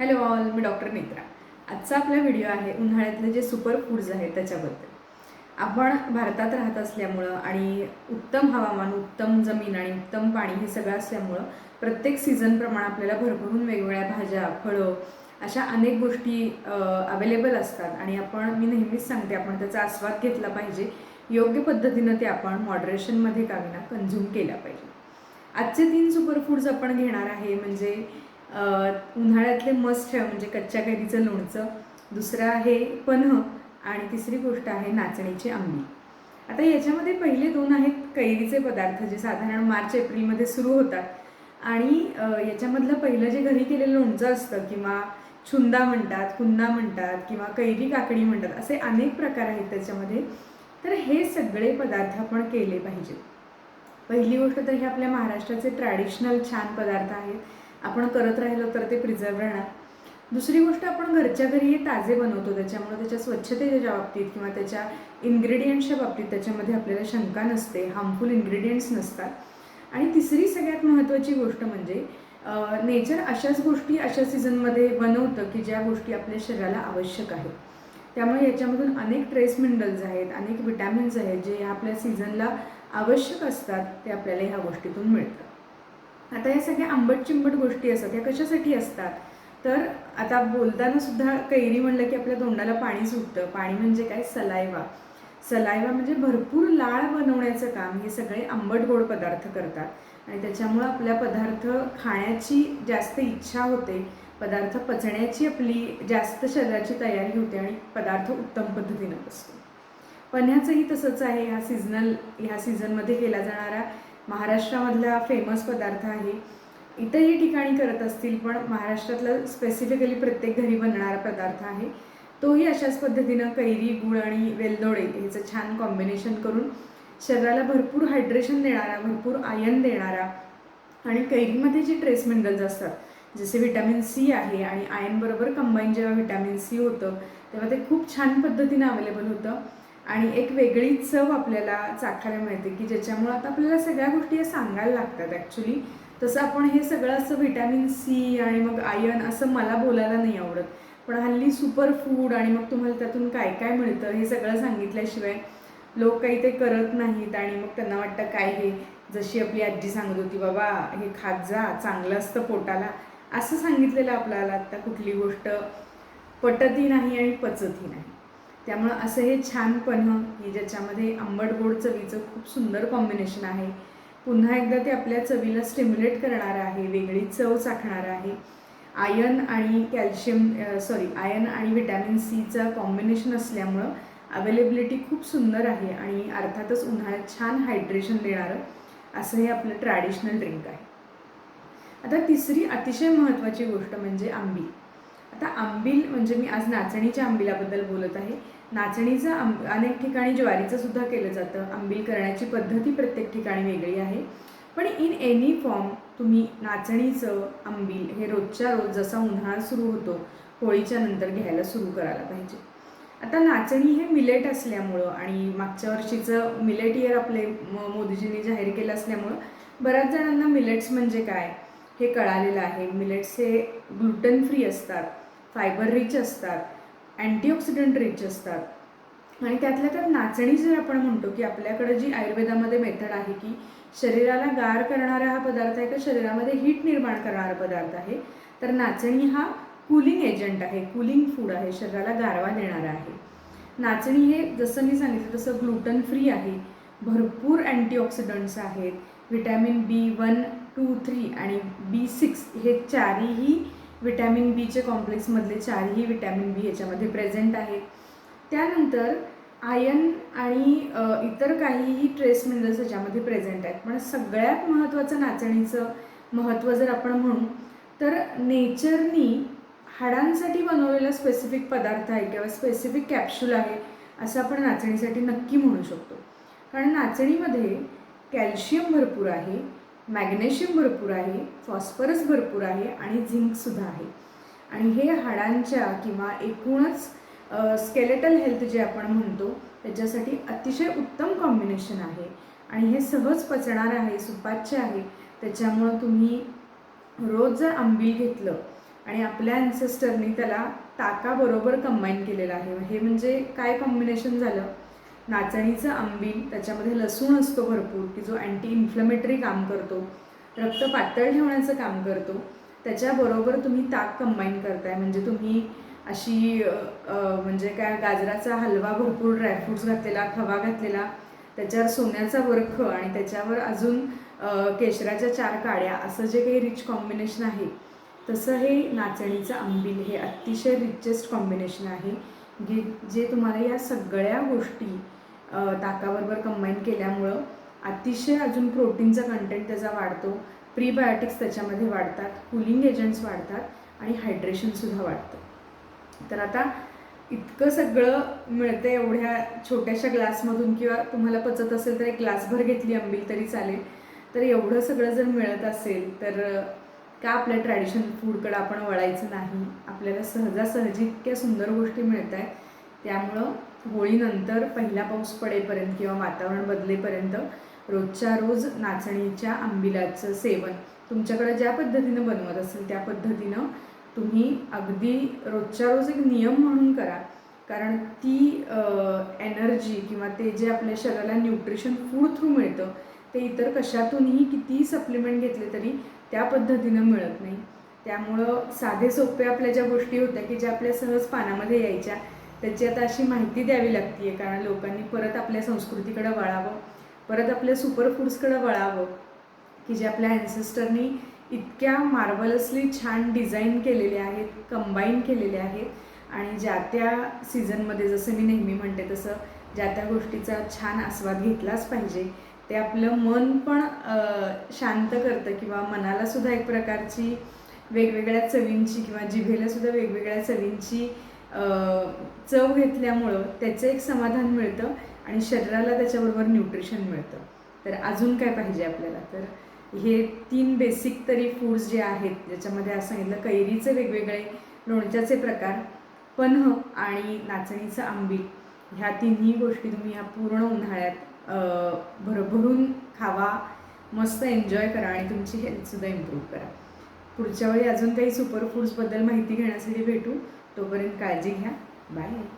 Hello all मी doctor Netra. आजचा आपला व्हिडिओ आहे उन्हाळ्यातले जे सुपर फूड्स आहेत त्याच्याबद्दल. आपण भारतात राहत असल्यामुळं आणि उत्तम हवामान उत्तम जमीन आणि उत्तम पाणी हे सगळं असल्यामुळं प्रत्येक सीझनप्रमाणे आपल्याला भरभरून वेगवेगळ्या भाज्या फळं अशा अनेक गोष्टी अवेलेबल असतात. आणि आपण मी नेहमीच सांगते आपण त्याचा आस्वाद घेतला पाहिजे. योग्य पद्धतीनं ते आपण मॉडरेशनमध्ये का विना कन्झ्युम केल्या पाहिजे. आजचे तीन सुपर फूड्स आपण घेणार आहे म्हणजे उन्हाळ्यातले मस्ट आहे म्हणजे कच्च्या कैरीचं लोणचं. दुसरं आहे पन्ह आणि तिसरी गोष्ट आहे नाचणीची आंबी. आता याच्यामध्ये पहिले दोन आहेत कैरीचे पदार्थ जे साधारण मार्च एप्रिलमध्ये सुरू होतात. आणि याच्यामधलं पहिलं जे घरी केलेलं लोणचं असतं किंवा छुंदा म्हणतात कुंदा म्हणतात किंवा कैरी काकडी म्हणतात असे अनेक प्रकार आहेत त्याच्यामध्ये. तर हे सगळे पदार्थ आपण केले पाहिजेत. पहिली गोष्ट तर हे आपल्या महाराष्ट्राचे ट्रॅडिशनल छान पदार्थ आहेत. आपण करत राहिलो तर ते प्रिझर्व राहणार. दुसरी गोष्ट आपण घरच्या घरी हे ताजे बनवतो. त्याच्यामुळे त्याच्या स्वच्छतेच्या बाबतीत किंवा त्याच्या इन्ग्रेडियंट्सच्या बाबतीत त्याच्यामध्ये आपल्याला शंका नसते हार्मफुल इन्ग्रेडियंट्स नसतात. आणि तिसरी सगळ्यात महत्त्वाची गोष्ट म्हणजे नेचर अशाच गोष्टी अशा सीझनमध्ये बनवतं की ज्या गोष्टी आपल्या शरीराला आवश्यक आहेत. त्यामुळे याच्यामधून अनेक ट्रेस मिनरल्स आहेत अनेक विटॅमिन्स आहेत जे ह्या आपल्या सीझनला आवश्यक असतात ते आपल्याला ह्या गोष्टीतून मिळतात. आता या सगळ्या आंबट चिंबट गोष्टी असतात या कशासाठी असतात? तर आता बोलताना सुद्धा कैरी म्हणलं की आपल्या तोंडाला पाणी सुटतं. पाणी म्हणजे काय? सलायवा. सलायवा म्हणजे भरपूर लाळ बनवण्याचं काम. हे सगळे आंबट गोड पदार्थ करतात. आणि त्याच्यामुळं आपल्या पदार्थ खाण्याची जास्त इच्छा होते. पदार्थ पचण्याची आपली जास्त शरीराची तयारी होते आणि पदार्थ उत्तम पद्धतीनं बसतो पन्ह्याचंही तसंच आहे. ह्या सीझनल ह्या सीझनमध्ये केला जाणारा महाराष्ट्रामधला फेमस पदार्थ आहे. इतरही ठिकाणी करत असतील पण महाराष्ट्रातला स्पेसिफिकली प्रत्येक घरी बनणारा पदार्थ आहे. तोही अशाच पद्धतीनं कैरी गुळ आणि वेलदोडे ह्याचं छान कॉम्बिनेशन करून शरीराला भरपूर हायड्रेशन देणारा भरपूर आयन देणारा आणि कैरीमध्ये जे ट्रेस मिनरल्स असतात जसे व्हिटॅमिन सी आहे आणि आयनबरोबर कंबाईन जेव्हा व्हिटॅमिन सी होतं तेव्हा ते खूप छान पद्धतीनं अवेलेबल होतं. आणि एक वेगळी चव आपल्याला चाखायला मिळते की ज्याच्यामुळं आता आपल्याला सगळ्या गोष्टी या सांगायला लागतात ॲक्च्युली तसं आपण हे सगळं असं व्हिटॅमिन सी आणि मग आयन असं मला बोलायला नाही आवडत. पण हल्ली सुपर फूड आणि मग तुम्हाला त्यातून काय काय मिळतं हे सगळं सांगितल्याशिवाय लोक काही ते करत नाहीत आणि मग त्यांना वाटतं काय हे? जशी आपली आजी सांगत होती बाबा हे खात जा चांगलं असतं पोटाला. असं सांगितलेलं आपल्याला आता कुठली गोष्ट पटतही नाही आणि पचतही नाही. त्यामुळं असं हे छान की ज्याच्यामध्ये आंबट गोड चवीचं खूप सुंदर कॉम्बिनेशन आहे. पुन्हा एकदा ते आपल्या चवीला स्टिम्युलेट करणारं आहे वेगळी चव चाखणारं आहे. आयन आणि कॅल्शियम सॉरी आयन आणि व्हिटॅमिन सीचं कॉम्बिनेशन असल्यामुळं अवेलेबिलिटी खूप सुंदर आहे आणि अर्थातच उन्हाळ्यात छान हायड्रेशन देणारं असं हे आपलं ट्रॅडिशनल ड्रिंक आहे. आता तिसरी अतिशय महत्त्वाची गोष्ट म्हणजे आंबील. आता आंबील म्हणजे मी आज नाचणीच्या आंबिलाबद्दल बोलत आहे. नाचणीचं आंब अनेक ठिकाणी ज्वारीचं सुद्धा केलं जातं. आंबील करण्याची पद्धती प्रत्येक ठिकाणी वेगळी आहे. पण इन एनी फॉर्म तुम्ही नाचणीचं आंबील हे रोजच्या रोज जसा उन्हाळा सुरू होतो होळीच्या नंतर घ्यायला सुरू करायला पाहिजे. आता नाचणी हे मिलेट असल्यामुळं आणि मागच्या वर्षीचं मिलेट इयर आपले म- मोदीजींनी जाहीर केलं असल्यामुळं बऱ्याच जणांना मिलेट्स म्हणजे काय हे कळालेलं आहे. मिलेट्स हे ग्लुटन फ्री असतात फायबर रिच असतात अँटीऑक्सिडंट रिच असतात. आणि त्यातल्या त्यात नाचणी जर आपण म्हणतो की आपल्याकडे जी आयुर्वेदामध्ये मेथड आहे की शरीराला गार करणारा हा पदार्थ आहे का? शरीरामध्ये हीट निर्माण करणारा पदार्थ आहे. तर नाचणी हा कूलिंग एजंट आहे कूलिंग फूड आहे शरीराला गारवा देणारा आहे. नाचणी हे जसं मी सांगितलं तसं ग्लुटन फ्री आहे. भरपूर अँटीऑक्सिडंट्स आहेत. Vitamin B one two three आणि बी सिक्स हे चारही विटॅमिन बीचे कॉम्प्लेक्समधले चारही विटॅमिन बी याच्यामध्ये प्रेझेंट आहेत त्यानंतर आयन आणि इतर काहीही ट्रेस मिनरल्स याच्यामध्ये प्रेझेंट आहेत. पण सगळ्यात महत्त्वाचं नाचणीचं महत्त्व जर आपण म्हणू तर नेचरनी हाडांसाठी बनवलेला स्पेसिफिक पदार्थ आहे किंवा स्पेसिफिक कॅप्सूल आहे असं आपण नाचणीसाठी नक्की म्हणू शकतो. कारण नाचणीमध्ये कॅल्शियम भरपूर आहे मॅग्नेशियम भरपूर आहे फॉस्फरस भरपूर आहे आणि झिंकसुद्धा आहे. आणि हे हाडांच्या किंवा एकूणच स्केलेटल हेल्थ जे आपण म्हणतो त्याच्यासाठी अतिशय उत्तम कॉम्बिनेशन आहे. आणि हे सहज पचणारं आहे सुपाच्य आहे. त्याच्यामुळं तुम्ही रोज जर आंबील घेतलं आणि आपल्या अँसेस्टरनी त्याला ताकाबरोबर कंबाईन केलेलं आहे. हे म्हणजे काय कॉम्बिनेशन झालं? नाचणीचं आंबील त्याच्यामध्ये लसूण असतो भरपूर की जो अँटी इन्फ्लमेटरी काम करतो. रक्त पातळ ठेवण्याचं काम करतो. त्याच्याबरोबर तुम्ही ताक कंबाईन करताय. म्हणजे तुम्ही अशी म्हणजे काय गाजराचा हलवा भरपूर ड्रायफ्रूट्स घातलेला खवा घातलेला त्याच्यावर सोन्याचा वर्ख आणि त्याच्यावर अजून केशराच्या चार काड्या असं जे काही रिच कॉम्बिनेशन आहे तसं हे नाचणीचं आंबील हे अतिशय रिचेस्ट कॉम्बिनेशन आहे. जे जे तुम्हाला या सगळ्या गोष्टी ताकाबरोबर कंबाईन केल्यामुळं अतिशय अजून प्रोटीनचा कंटेंट त्याचा वाढतो. प्रीबायोटिक्स त्याच्यामध्ये वाढतात कुलिंग एजंट्स वाढतात आणि हायड्रेशनसुद्धा वाढतं. तर आता इतकं सगळं मिळतं एवढ्या छोट्याशा ग्लासमधून किंवा तुम्हाला पचत असेल तर एक ग्लासभर घेतली आंबील तरी चालेल. तर एवढं सगळं जर मिळत असेल तर का आपल्या ट्रॅडिशनल फूडकडं आपण वळायचं नाही? आपल्याला सहजासहजी इतक्या सुंदर गोष्टी मिळत आहेत त्यामुळं होळीनंतर पहिला पाऊस पडेपर्यंत किंवा वातावरण बदलेपर्यंत रोजच्या रोज नाचणीच्या आंबिलाचं सेवन तुमच्याकडे ज्या पद्धतीनं बनवत असेल त्या पद्धतीनं तुम्ही अगदी रोजच्या रोज एक नियम म्हणून करा. कारण ती एनर्जी किंवा ते जे आपल्या शरीराला न्यूट्रिशन फूड थ्रू मिळतं ते इतर कशातूनही कितीही सप्लिमेंट घेतले तरी त्या पद्धतीनं मिळत नाही. त्यामुळं साधे सोपे आपल्या ज्या गोष्टी होत्या की ज्या आपल्या सहज पानामध्ये यायच्या त्याची आता अशी माहिती द्यावी लागते कारण लोकांनी परत आपल्या संस्कृतीकडे वळावं परत आपल्या सुपरफूड्सकडे वळावं की जे आपल्या अँसेस्टरनी इतक्या मार्वलसली छान डिझाईन केलेले आहेत कंबाईन केलेले आहेत आणि ज्या त्या सीझनमध्ये जसं मी नेहमी म्हणते तसं ज्या त्या गोष्टीचा छान आस्वाद घेतलाच पाहिजे ते आपलं मन पण शांत करतं किंवा मनालासुद्धा एक प्रकारची वेगवेगळ्या चवींची किंवा जिभेलासुद्धा वेगवेगळ्या चवींची चव घेतल्यामुळं त्याचं एक समाधान मिळतं आणि शरीराला त्याच्याबरोबर न्यूट्रिशन मिळतं. तर अजून काय पाहिजे आपल्याला? तर हे तीन बेसिक तरी फूड्स जे आहेत ज्याच्यामध्ये असं सांगितलं कैरीचे वेगवेगळे लोणच्याचे प्रकार पन्ह आणि नाचणीचं आंबी ह्या तिन्ही गोष्टी तुम्ही ह्या पूर्ण उन्हाळ्यात भरभरून खावा मस्त एन्जॉय करा आणि तुमची हेल्थसुद्धा इम्प्रूव्ह करा. पुढच्या वेळी अजून काही सुपर फूड्सबद्दल माहिती घेण्यासाठी भेटू. तोपर्यंत काळजी घ्या. बाय.